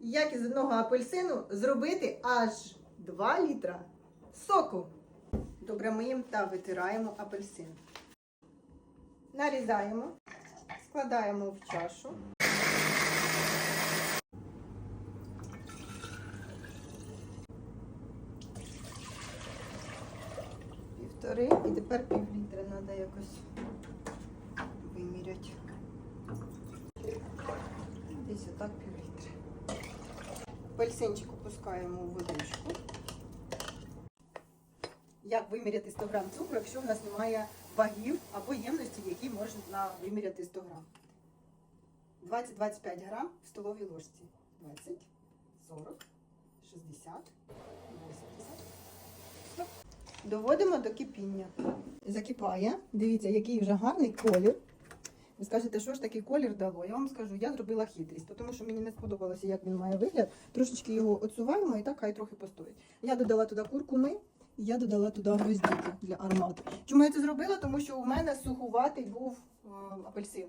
як із одного апельсину зробити аж 2 літра соку. Добре миємо та витираємо апельсин. Нарізаємо, складаємо в чашу. Півтори і тепер пів літра треба якось виміряти. Десь отак пів літра. Апельсинчик опускаємо у водичку. Як виміряти 100 грам цукру, якщо в нас немає вагів або ємності, які можна виміряти 100 грам? 20-25 грам в столовій ложці. 20, 40, 60, 80. Доводимо до кипіння. Закипає. Дивіться, який вже гарний колір. Ви скажете, що ж такий колір дало? Я вам скажу, я зробила хитрість, тому що мені не сподобалося, як він має вигляд. Трошечки його отсуваємо і так хай трохи постоїть. Я додала туди куркуми, я додала туди гвоздіки для аромату. Чому я це зробила? Тому що у мене сухуватий був е, апельсин.